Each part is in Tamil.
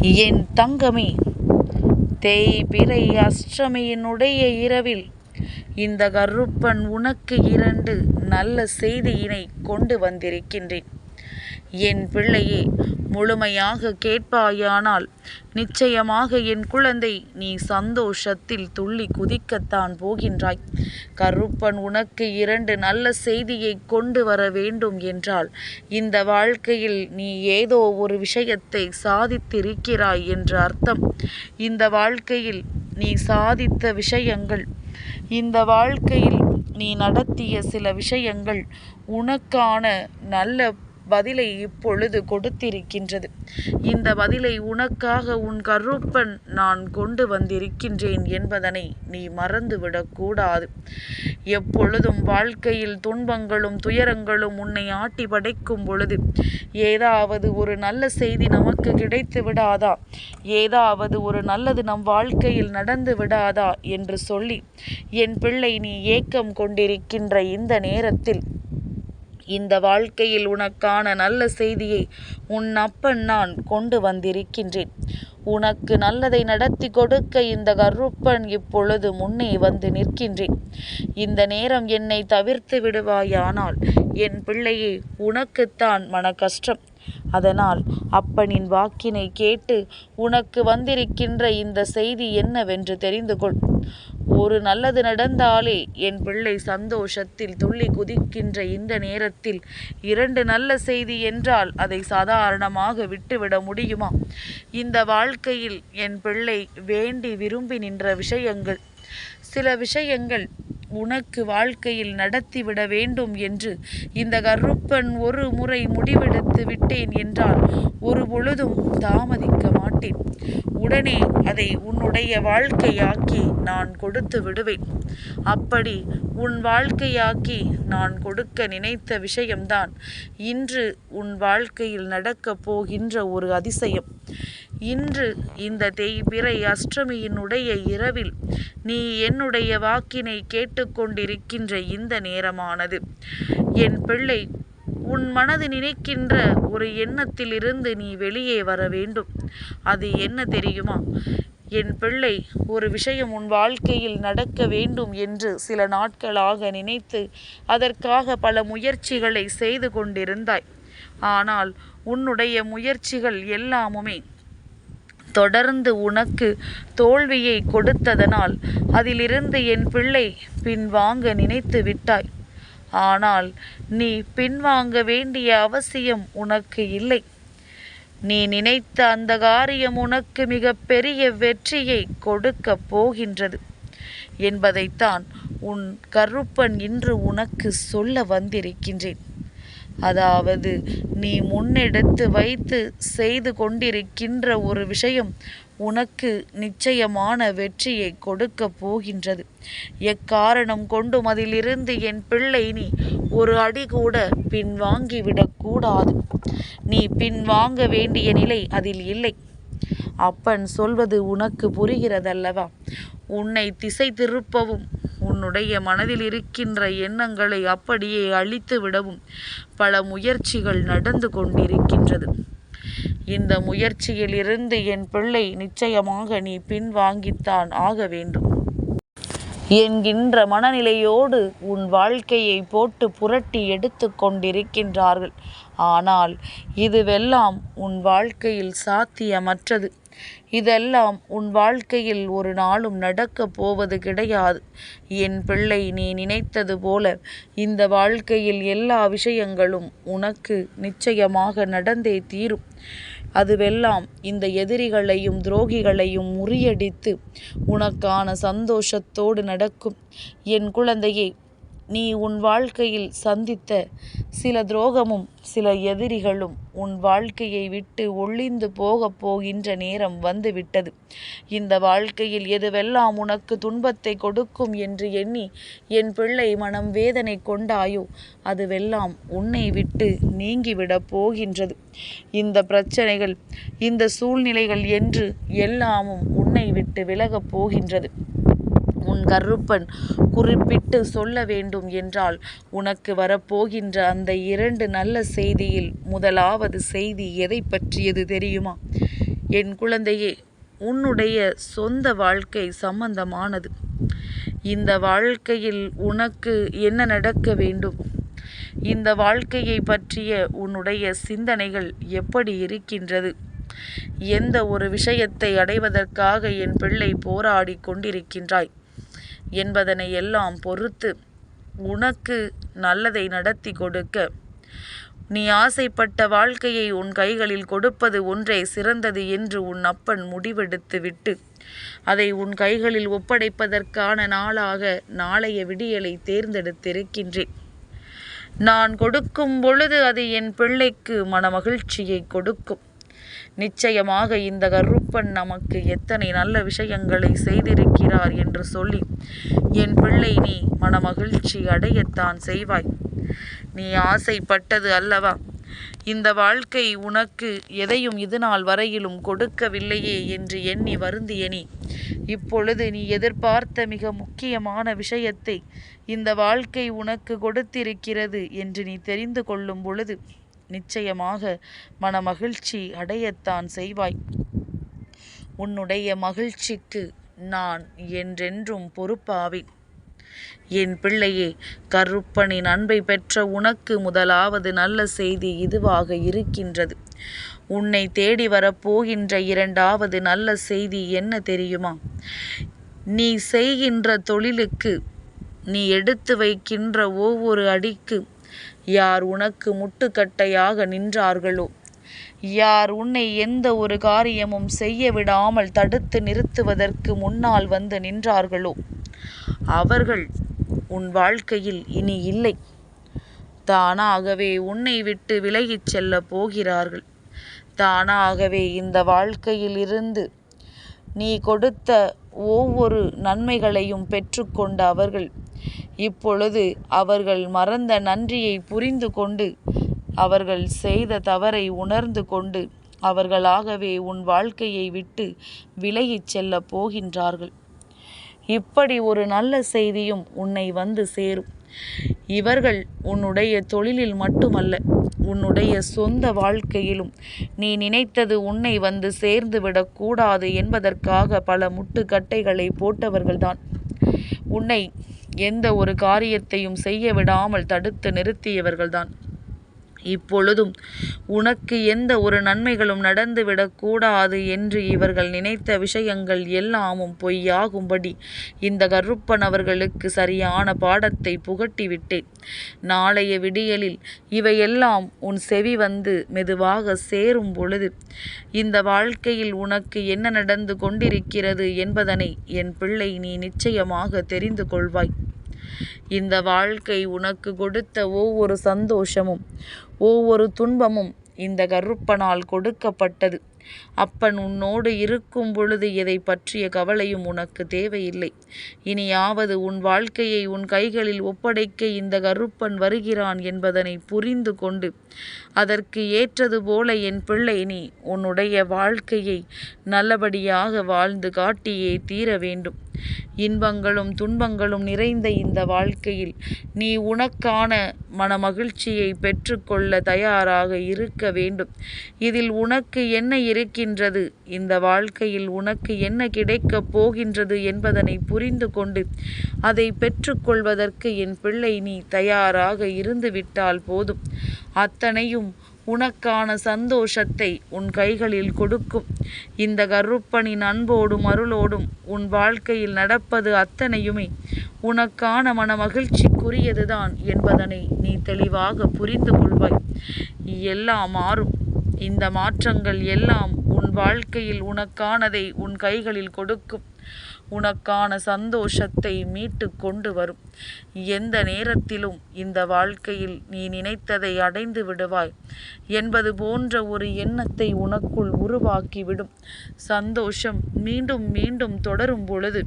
என் தங்கமே தேய்பிறை அஷ்டமியினுடைய இரவில் இந்த கருப்பன் உனக்கு இரண்டு நல்ல செய்தியினை கொண்டு வந்திருக்கின்றேன். என் பிள்ளையே முழுமையாக கேட்பாயானால் நிச்சயமாக என் குழந்தை நீ சந்தோஷத்தில் துள்ளி குதிக்கத்தான் போகின்றாய். கருப்பன் உனக்கு இரண்டு நல்ல செய்தியை கொண்டு வர வேண்டும் என்றால் இந்த வாழ்க்கையில் நீ ஏதோ ஒரு விஷயத்தை சாதித்திருக்கிறாய் என்று அர்த்தம். இந்த வாழ்க்கையில் நீ சாதித்த விஷயங்கள் இந்த வாழ்க்கையில் நீ நடத்திய சில விஷயங்கள் உனக்கான நல்ல பதிலை இப்பொழுது கொடுத்திருக்கின்றது. இந்த பதிலை உனக்காக உன் கருப்பன் நான் கொண்டு வந்திருக்கின்றேன் என்பதனை நீ மறந்துவிடக்கூடாது எப்பொழுதும் வாழ்க்கையில் துன்பங்களும் துயரங்களும் உன்னை ஆட்டி படைக்கும் பொழுது ஏதாவது ஒரு நல்ல செய்தி நமக்கு கிடைத்து விடாதா? ஏதாவது ஒரு நல்லது நம் வாழ்க்கையில் நடந்து விடாதா? என்று சொல்லி என் பிள்ளை நீ ஏக்கம் கொண்டிருக்கின்ற இந்த நேரத்தில் இந்த வாழ்க்கையில் உனக்கான நல்ல செய்தியை உன் அப்பன் நான் கொண்டு வந்திருக்கின்றேன். உனக்கு நல்லதை நடத்தி கொடுக்க இந்த கருப்பன் இப்பொழுது முன்னே வந்து நிற்கின்றேன். இந்த நேரம் என்னை தவிர்த்து விடுவாயானால் என் பிள்ளையே உனக்குத்தான் மன கஷ்டம் அதனால் அப்பனின் வாக்கினை கேட்டு உனக்கு வந்திருக்கின்ற இந்த செய்தி என்னவென்று தெரிந்து கொள். ஒரு நல்லது நடந்தாலே என் பிள்ளை சந்தோஷத்தில் துள்ளி குதிக்கின்ற இந்த நேரத்தில் இரண்டு நல்ல செய்தி என்றால் அதை சாதாரணமாக விட்டுவிட முடியுமா? இந்த வாழ்க்கையில் என் பிள்ளை வேண்டி விரும்பி நின்ற விஷயங்கள். சில விஷயங்கள் உனக்கு வாழ்க்கையில் நடத்திவிட வேண்டும் என்று இந்த கருப்பன் ஒரு முறை முடிவெடுத்து விட்டேன் என்றால் ஒரு பொழுதும் தாமதிக்க மாட்டேன். உடனே அதை உன்னுடைய வாழ்க்கையாக்கி நான் கொடுத்து விடுவேன். அப்படி உன் வாழ்க்கையாக்கி நான் கொடுக்க நினைத்த விஷயம்தான் இன்று உன் வாழ்க்கையில் நடக்கப் போகின்ற ஒரு அதிசயம். இன்று இந்த தேய்பிறை அஷ்டமியினுடைய இரவில் நீ என்னுடைய வாக்கினை கேட்டுக்கொண்டிருக்கின்ற இந்த நேரமானது. என் பிள்ளை உன் மனது நினைக்கின்ற ஒரு எண்ணத்திலிருந்து நீ வெளியே வர வேண்டும். அது என்ன தெரியுமா? என் பிள்ளை ஒரு விஷயம் உன் வாழ்க்கையில் நடக்க வேண்டும் என்று சில நாட்களாக நினைத்து அதற்காக பல முயற்சிகளை செய்து கொண்டிருந்தாய். ஆனால் உன்னுடைய முயற்சிகள் எல்லாமுமே தொடர்ந்து உனக்கு தோல்வியை கொடுத்ததனால் அதிலிருந்து என் பிள்ளை பின்வாங்க நினைத்து விட்டாய். ஆனால் நீ பின்வாங்க வேண்டிய அவசியம் உனக்கு இல்லை. நீ நினைத்த அந்த காரியம் உனக்கு மிக பெரிய வெற்றியை கொடுக்கப் போகின்றது. என்பதைத்தான் உன் கருப்பன் இன்று உனக்கு சொல்ல வந்திருக்கின்றேன். அதாவது நீ முன்னெடுத்து வைத்து செய்து கொண்டிருக்கின்ற ஒரு விஷயம் உனக்கு நிச்சயமான வெற்றியை கொடுக்க போகின்றது. எக்காரணம் கொண்டும் அதிலிருந்து என் பிள்ளை நீ ஒரு அடி கூட பின்வாங்கிவிடக்கூடாது நீ பின்வாங்க வேண்டிய நிலை அதில் இல்லை. அப்பன் சொல்வது உனக்கு புரிகிறதல்லவா? உன்னை திசை திருப்பவும் உன்னுடைய மனதில் இருக்கின்ற எண்ணங்களை அப்படியே அழித்து விடவும் பல முயற்சிகள் நடந்து கொண்டிருக்கின்றது. இந்த முயற்சியில் இருந்து என் பிள்ளை நிச்சயமாக நீ பின்வாங்கித்தான் ஆக வேண்டும். என்கின்ற மனநிலையோடு உன் வாழ்க்கையை போட்டு புரட்டி எடுத்து கொண்டிருக்கின்றார்கள். ஆனால் இதுவெல்லாம் உன் வாழ்க்கையில் சாத்தியமற்றது. இதெல்லாம் உன் வாழ்க்கையில் ஒரு நாளும் நடக்கப் போவது கிடையாது. என் பிள்ளை நீ நினைத்தது போல இந்த வாழ்க்கையில் எல்லா விஷயங்களும் உனக்கு நிச்சயமாக நடந்தே தீரும். அதுவெல்லாம் இந்த எதிரிகளையும் துரோகிகளையும் முறியடித்து உனக்கான சந்தோஷத்தோடு நடக்கும். என் குழந்தையே நீ உன் வாழ்க்கையில் சந்தித்த சில துரோகமும் சில எதிரிகளும் உன் வாழ்க்கையை விட்டு ஒளிந்து போகப் போகின்ற நேரம் வந்துவிட்டது. இந்த வாழ்க்கையில் எதுவெல்லாம் உனக்கு துன்பத்தை கொடுக்கும் என்று எண்ணி என் பிள்ளை மனம் வேதனை கொண்டாயோ அதுவெல்லாம் உன்னை விட்டு நீங்கிவிடப் போகின்றது. இந்த பிரச்சனைகள் இந்த சூழ்நிலைகள் என்று எல்லாமும் உன்னை விட்டு விலகப் போகின்றது. உன் கருப்பன் குறிப்பிட்டு சொல்ல வேண்டும் என்றால் உனக்கு வரப்போகின்ற அந்த இரண்டு நல்ல செய்தியில் முதலாவது செய்தி எதை பற்றியது தெரியுமா? என் குழந்தையே உன்னுடைய சொந்த வாழ்க்கை சம்பந்தமானது. இந்த வாழ்க்கையில் உனக்கு என்ன நடக்க வேண்டும்? இந்த வாழ்க்கையை பற்றிய உன்னுடைய சிந்தனைகள் எப்படி இருக்கின்றது? எந்த ஒரு விஷயத்தை அடைவதற்காக என் பிள்ளை போராடி கொண்டிருக்கின்றாய்? என்பதனை எல்லாம் பொறுத்து உனக்கு நல்லதை நடத்தி கொடுக்க. நீ ஆசைப்பட்ட வாழ்க்கையை உன் கைகளில் கொடுப்பது ஒன்றே சிறந்தது என்று உன் அப்பன் முடிவெடுத்து விட்டு அதை உன் கைகளில் ஒப்படைப்பதற்கான நாளாக நாளைய விடியலை தேர்ந்தெடுத்திருக்கின்றேன். நான் கொடுக்கும் பொழுது அது என் பிள்ளைக்கு மனமகிழ்ச்சியை கொடுக்கும். நிச்சயமாக இந்த கருப்பன் நமக்கு எத்தனை நல்ல விஷயங்களை செய்திருக்கிறார் என்று சொல்லி என் பிள்ளை நீ மனமகிழ்ச்சி அடையத்தான் செய்வாய். நீ ஆசைப்பட்டது அல்லவா? இந்த வாழ்க்கை உனக்கு எதையும் இதுநாள் வரையிலும் கொடுக்கவில்லையே என்று எண்ணி வருந்திய நீ இப்பொழுது நீ எதிர்பார்த்த மிக முக்கியமான விஷயத்தை இந்த வாழ்க்கை உனக்கு கொடுத்திருக்கிறது என்று நீ தெரிந்து கொள்ளும் பொழுது நிச்சயமாக மனமகிழ்ச்சி அடையத்தான் செய்வாய். உன்னுடைய மகிழ்ச்சிக்கு நான் என்றென்றும் பொறுப்பாவேன். என் பிள்ளையே கருப்பனின் அன்பை பெற்ற உனக்கு முதலாவது நல்ல செய்தி இதுவாக இருக்கின்றது. உன்னை தேடி வரப்போகின்ற இரண்டாவது நல்ல செய்தி என்ன தெரியுமா? நீ செய்கின்ற தொழிலுக்கு நீ எடுத்து வைக்கின்ற ஒவ்வொரு அடிக்கு யார் உனக்கு முட்டுக்கட்டையாக நின்றார்களோ? யார் உன்னை எந்த ஒரு காரியமும் செய்ய விடாமல் தடுத்து நிறுத்துவதற்கு முன்னால் வந்து நின்றார்களோ? அவர்கள் உன் வாழ்க்கையில் இனி இல்லை. தானாகவே உன்னை விட்டு விலகிச் செல்ல போகிறார்கள். தானாகவே இந்த வாழ்க்கையில் இருந்து நீ கொடுத்த ஒவ்வொரு நன்மைகளையும் பெற்றுக்கொண்ட அவர்கள் இப்பொழுது அவர்கள் மறந்த நன்றியை புரிந்து கொண்டு அவர்கள் செய்த தவறை உணர்ந்து கொண்டு அவர்களாகவே உன் வாழ்க்கையை விட்டு விலகிச் செல்லப் போகின்றார்கள். இப்படி ஒரு நல்ல செய்தியும் உன்னை வந்து சேரும். இவர்கள் உன்னுடைய தொழிலில் மட்டுமல்ல உன்னுடைய சொந்த வாழ்க்கையிலும் நீ நினைத்தது உன்னை வந்து சேர்ந்து விடக்கூடாது என்பதற்காக பல முட்டுக்கட்டைகளை போட்டவர்கள்தான். உன்னை எந்த ஒரு காரியத்தையும் செய்ய விடாமல் தடுத்து நிறுத்தியவர்கள்தான். இப்பொழுதும் உனக்கு எந்த ஒரு நன்மைகளும் நடந்துவிடக்கூடாது என்று இவர்கள் நினைத்த விஷயங்கள் எல்லாமும் பொய்யாகும்படி இந்த கருப்பன் அவர்களுக்கு சரியான பாடத்தை புகட்டிவிட்டேன். நாளைய விடியலில் இவையெல்லாம் உன் செவி வந்து மெதுவாக சேரும் பொழுது இந்த வாழ்க்கையில் உனக்கு என்ன நடந்து கொண்டிருக்கிறது என்பதனை என் பிள்ளை நீ நிச்சயமாக தெரிந்து கொள்வாய். இந்த வாழ்க்கை உனக்கு கொடுத்த ஒவ்வொரு சந்தோஷமும் ஒவ்வொரு துன்பமும் இந்த கருப்பனால் கொடுக்கப்பட்டது. அப்பன் உன்னோடு இருக்கும் பொழுது எதை பற்றிய கவலையும் உனக்கு தேவையில்லை. இனியாவது உன் வாழ்க்கையை உன் கைகளில் ஒப்படைக்க இந்த கருப்பன் வருகிறான் என்பதனை புரிந்து கொண்டு அதற்கு ஏற்றது போல என் பிள்ளை நீ உன்னுடைய வாழ்க்கையை நல்லபடியாக வாழ்ந்து காட்டியே தீர வேண்டும். இன்பங்களும் துன்பங்களும் நிறைந்த இந்த வாழ்க்கையில் நீ உனக்கான மனமகிழ்ச்சியை பெற்றுக்கொள்ள தயாராக இருக்க வேண்டும். இதில் உனக்கு என்ன இருக்கின்றது? இந்த வாழ்க்கையில் உனக்கு என்ன கிடைக்கப் போகின்றது என்பதனை புரிந்து கொண்டு அதை பெற்றுக்கொள்வதற்கு என் பிள்ளை நீ தயாராக இருந்துவிட்டால் போதும். அத்தனையும் உனக்கான சந்தோஷத்தை உன் கைகளில் கொடுக்கும். இந்த கருப்பனின் அன்போடும் அருளோடும் உன் வாழ்க்கையில் நடப்பது அத்தனையுமே உனக்கான மன மகிழ்ச்சிக்குரியதுதான் என்பதனை நீ தெளிவாக புரிந்து கொள்வாய். எல்லாம் மாறும். இந்த மாற்றங்கள் எல்லாம் உன் வாழ்க்கையில் உனக்கானதை உன் கைகளில் கொடுக்கும். உனக்கான சந்தோஷத்தை மீட்டு கொண்டு வரும். எந்த நேரத்திலும் இந்த வாழ்க்கையில் நீ நினைத்ததை அடைந்து விடுவாய். என்பது போன்ற ஒரு எண்ணத்தை உனக்குள் உருவாக்கிவிடும். சந்தோஷம் மீண்டும் மீண்டும் தொடரும் பொழுது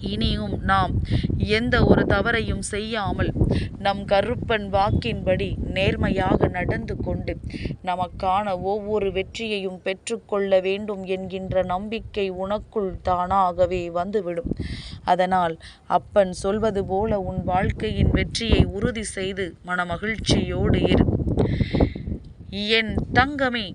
இனியும் நாம் எந்த ஒரு தவறையும் செய்யாமல் நம் கருப்பன் வாக்கின்படி நேர்மையாக நடந்து கொண்டு நமக்கான ஒவ்வொரு வெற்றியையும் பெற்றுக்கொள்ள வேண்டும் என்கின்ற நம்பிக்கை உனக்குள் தானாகவே வந்துவிடும். அதனால் அப்பன் சொல்வது போல உன் வாழ்க்கையின் வெற்றியை உறுதி செய்து மனமகிழ்ச்சியோடு இரு. என் தங்கமே